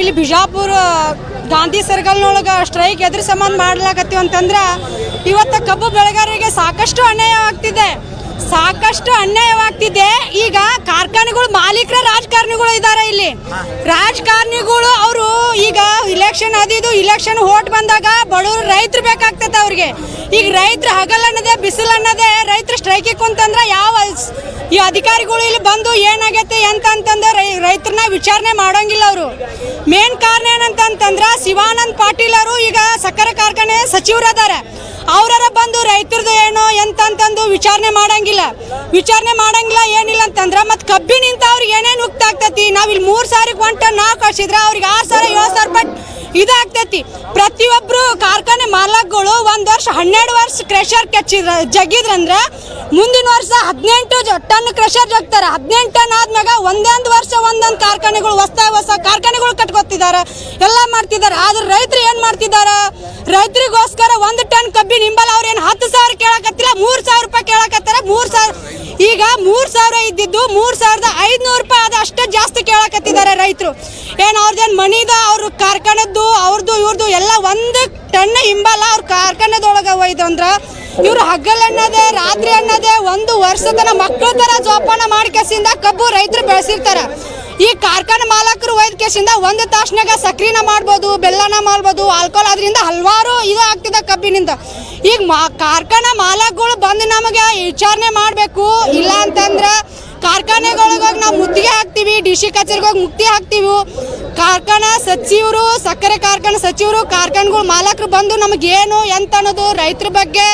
ಇಲ್ಲಿ ಬಿಜಾಪುರ, ಗಾಂಧಿ ಸರ್ಕಲ್ನೊಳಗೆ ಸ್ಟ್ರೈಕ್ ಎದ್ರ ಸಂಬಂಧ ಮಾಡ್ಲಾಕತ್ತೀವಿ ಅಂತಂದ್ರೆ ಇವತ್ತು ಕಬ್ಬು ಬೆಳೆಗಾರರಿಗೆ ಸಾಕಷ್ಟು ಅನ್ಯಾಯವಾಗ್ತಿದೆ. ಸಾಕಷ್ಟು ಅನ್ಯಾಯವಾಗ್ತಿದೆ. ಈಗ ಕಾರ್ಖಾನೆಗಳು ಮಾಲೀಕರ ರಾಜಕಾರಣಿಗಳು ಇದ್ದಾರೆ ಇಲ್ಲಿ. ರಾಜಕಾರಣಿಗಳು ಅವರು ಈಗ ಇಲೆಕ್ಷನ್ ಅದಿದು ಇಲೆಕ್ಷನ್ ಓಟ್ ಬಂದಾಗ ಬಡವರು ರೈತರು ಬೇಕಾಗ್ತದೆ ಅವ್ರಿಗೆ. ಈಗ ರೈತರು ಹಗಲನ್ನದೇ ಅನ್ನೋದೇ ಬಿಸಿಲು ಅನ್ನೋದೇ ರೈತರು ಸ್ಟ್ರೈಕಿಗೆ ಕುಂತಂದ್ರೆ ಯಾವ ಈ ಅಧಿಕಾರಿಗಳು ಇಲ್ಲಿ ಬಂದು ಏನಾಗೈತೆ ರೈ- ರೈತರನ್ನ ವಿಚಾರಣೆ ಮಾಡೋಂಗಿಲ್ಲ ಅವರು. ಮೇನ್ ಕಾರಣ ಏನಂತಂತಂದ್ರೆ ಶಿವಾನಂದ್ ಪಾಟೀಲ್ ಅವರು ಈಗ ಸಕ್ಕರೆ ಕಾರ್ಖಾನೆ ಸಚಿವರಾದಾರೆ. ಅವರಾರ ಬಂದು ರೈತರದು ಏನು ಎಂತಂತಂದು ವಿಚಾರಣೆ ಮಾಡಂಗಿಲ್ಲ. ವಿಚಾರಣೆ ಮಾಡಂಗಿಲ್ಲ, ಏನಿಲ್ಲ ಅಂತಂದ್ರೆ ಮತ್ತೆ ಕಬ್ಬಿನಿಂದ ಅವ್ರಿಗೆ ಏನೇನು ಉಕ್ತ ಆಗ್ತತಿ ನಾವ್ ಇಲ್ಲಿ ಮೂರ್ ಸಾವಿರ ಒಂಟ ನಾವು ಕಳ್ಸಿದ್ರೆ ಅವ್ರಿಗೆ ಆರು ಸಾವಿರ ಏಳು ಸಾವಿರ ಬಟ್ ಇದಾಗ್ತೈತಿ. ಪ್ರತಿಯೊಬ್ರು ಕಾರ್ಖಾನೆ ವರ್ಷ, ಹನ್ನೆರಡು ವರ್ಷ ಕ್ರೆಷರ್ ಕೆಚ್ಚಿದ್ರ, ಜಗಿದ್ರಂದ್ರೆ ಮುಂದಿನ ವರ್ಷ ಹದಿನೆಂಟು ಟನ್ ಕ್ರೆಷರ್ ಜಗ್ತಾರ. ಹದಿನೆಂಟು ಟನ್ ಆದ್ಮ್ಯಾಗ ಒಂದೊಂದು ವರ್ಷ ಒಂದೊಂದು ಕಾರ್ಖಾನೆಗಳು ಹೊಸ ಹೊಸ ಕಾರ್ಖಾನೆಗಳು ಕಟ್ಕೊತಿದ್ದಾರೆ ಎಲ್ಲ ಮಾಡ್ತಿದ್ದಾರೆ ಆದ್ರೆ ರೈತರು ಏನು ಮಾಡ್ತಿದ್ದಾರೆ ರೈತರಿಗೋಸ್ಕರ ಒಂದು ಟನ್ ಕಬ್ಬಿ ನಿಂಬಲ್ ಅವ್ರ ಏನ್ ಹತ್ತು ಸಾವಿರ ಕೇಳಕತ್ತಿಲ್ಲ, ಮೂರು ಸಾವಿರ ರೂಪಾಯಿ ಕೇಳಕತ್ತಾರ. ಮೂರು ಸಾವಿರ ಈಗ ಮೂರು ಸಾವಿರ ಇದ್ದಿದ್ದು ಮೂರು ಸಾವಿರದ ಐದುನೂರು ರೂಪಾಯಿ ಅದು ಅಷ್ಟೇ ಜಾಸ್ತಿ ಕೇಳಕತ್ತಿದ್ದಾರೆ ರೈತರು. ಏನು ಅವ್ರದ್ದೇನು ಮನಿದ ಅವ್ರ, ಕಾರ್ಖಾನದ್ದು ಅವ್ರದ್ದು ಇವ್ರದ್ದು ಎಲ್ಲ ಒಂದು ಟನ್ ಹಿಂಬಲ್ಲ ಅವ್ರ ಕಾರ್ಖಾನೆದೊಳಗೆ ಒಯ್ದು ಅಂದ್ರ ಇವ್ರು ಹಗಲ್ ಅನ್ನೋದೇ, ರಾತ್ರಿ ಅನ್ನೋದೇ, ಒಂದು ವರ್ಷದನ ಮಕ್ಕಳ ತರ ಜೋಪಾನ ಮಾಡಿ ಕೆಸಿಂದ ಕಬ್ಬು ರೈತರು ಬೆಳೆಸಿರ್ತಾರ. ಈ ಕಾರ್ಖಾನೆ ಮಾಲಕರು ಒಯ್ದ ಕೇಸಿಂದ ಒಂದು ತಾಸ್ನಾಗ ಸಕ್ರಿನ ಮಾಡ್ಬೋದು ಬೆಲ್ಲನ ಮಾಡ್ಬೋದು ಆಲ್ಕೋಹಾಲ್ ಅದರಿಂದ ಹಲವಾರು ಇದು ಆಗ್ತಿದೆ ಕಬ್ಬಿನಿಂದ. ಈಗ ಮಾ, ಕಾರ್ಖಾನೆ ಮಾಲಕಗಳು ಬಂದು ನಮಗೆ ವಿಚಾರಣೆ ಮಾಡಬೇಕು. ಇಲ್ಲ ಅಂತಂದ್ರೆ ಕಾರ್ಖಾನೆಗಳಿಗೆ ನಾವು ಮುತ್ತಿಗೆ ಹಾಕ್ತೀವಿ, ಡಿ ಸಿ ಕಚೇರಿಗೆ ಹೋಗಿ ಮುಕ್ತಿ ಹಾಕ್ತೀವಿ. ಕಾರ್ಖಾನೆ ಸಚಿವರು ಸಕ್ಕರೆ ಕಾರ್ಖಾನೆ ಸಚಿವರು ಕಾರ್ಖಾನೆಗಳು ಮಾಲಕರು ಬಂದು ನಮಗೇನು ಎಂತ ಅನ್ನೋದು ರೈತರ ಬಗ್ಗೆ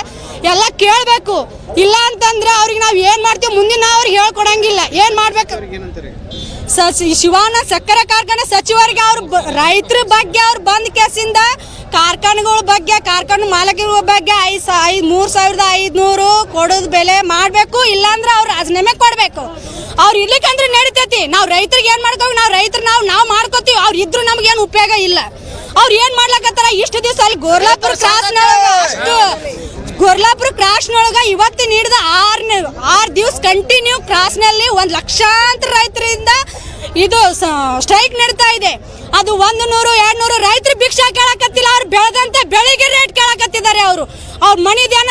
ಎಲ್ಲ ಕೇಳಬೇಕು. ಇಲ್ಲ ಅಂತಂದ್ರೆ ಅವ್ರಿಗೆ ನಾವು ಏನು ಮಾಡ್ತೀವಿ ಮುಂದಿನ ಅವ್ರಿಗೆ ಹೇಳ್ಕೊಡಂಗಿಲ್ಲ. ಏನು ಮಾಡ್ಬೇಕು? ಸಚಿ ಶಿವಾನ ಸಕ್ಕರೆ ಕಾರ್ಖಾನೆ ಸಚಿವರಿಗೆ ಅವ್ರು ರೈತರ ಬಗ್ಗೆ ಅವ್ರು ಬಂದ ಕೇಸಿಂದ ಕಾರ್ಖಾನೆಗಳ ಬಗ್ಗೆ ಕಾರ್ಖಾನೆ ಮಾಲಕರ ಬಗ್ಗೆ ಐದು ಸಾ ಐದು ಮೂರು ಸಾವಿರದ ಐದುನೂರು ಕೊಡೋದು ಬೆಲೆ ಮಾಡಬೇಕು ಇಲ್ಲಾಂದ್ರೆ ಅವ್ರು ರಾಜೀನಾಮೆ ಕೊಡಬೇಕು. ಅವ್ರು ಇರ್ಲಿಕ್ಕಂದ್ರೆ ನಡೀತೈತಿ. ನಾವು ರೈತರಿಗೆ ಏನು ಮಾಡ್ಕೋವಿ ನಾವು ರೈತರು ನಾವು ನಾವು ಮಾಡ್ಕೋತೀವಿ. ಅವ್ರು ಇದ್ರು ಏನು ಉಪಯೋಗ ಇಲ್ಲ. ಅವ್ರು ಏನು ಮಾಡ್ಲಕತ್ತಾರ? ಇಷ್ಟು ದಿವಸ ಅಲ್ಲಿ ಗೋರ್ಲಾಪುರ ಶಾಸನ ಅಷ್ಟು ಗೊರ್ಲಾಪುರ ಕ್ರಾಸ್ನೊಳಗ ಇವತ್ತು ನೀಡಿದ ಆರ್ ಆರು ದಿವಸ ಕಂಟಿನ್ಯೂ ಕ್ರಾಸ್ನಲ್ಲಿ ಒಂದು ಲಕ್ಷಾಂತರ ರೈತರಿಂದ ಇದು ಸ್ಟ್ರೈಕ್ ನಡೀತಾ ಇದೆ. ಅದು ಒಂದು ನೂರು, ಎರಡು ನೂರು ರೈತರು ಭಿಕ್ಷಾ ಕೇಳಕತ್ತಿಲ್ಲ, ಅವ್ರು ಬೆಳೆದಂತೆ ಬೆಳಿಗ್ಗೆ ರೇಟ್ ಕೇಳಕತ್ತಿದ್ದಾರೆ ಅವರು. ಅವ್ರ ಮನಿದೇನ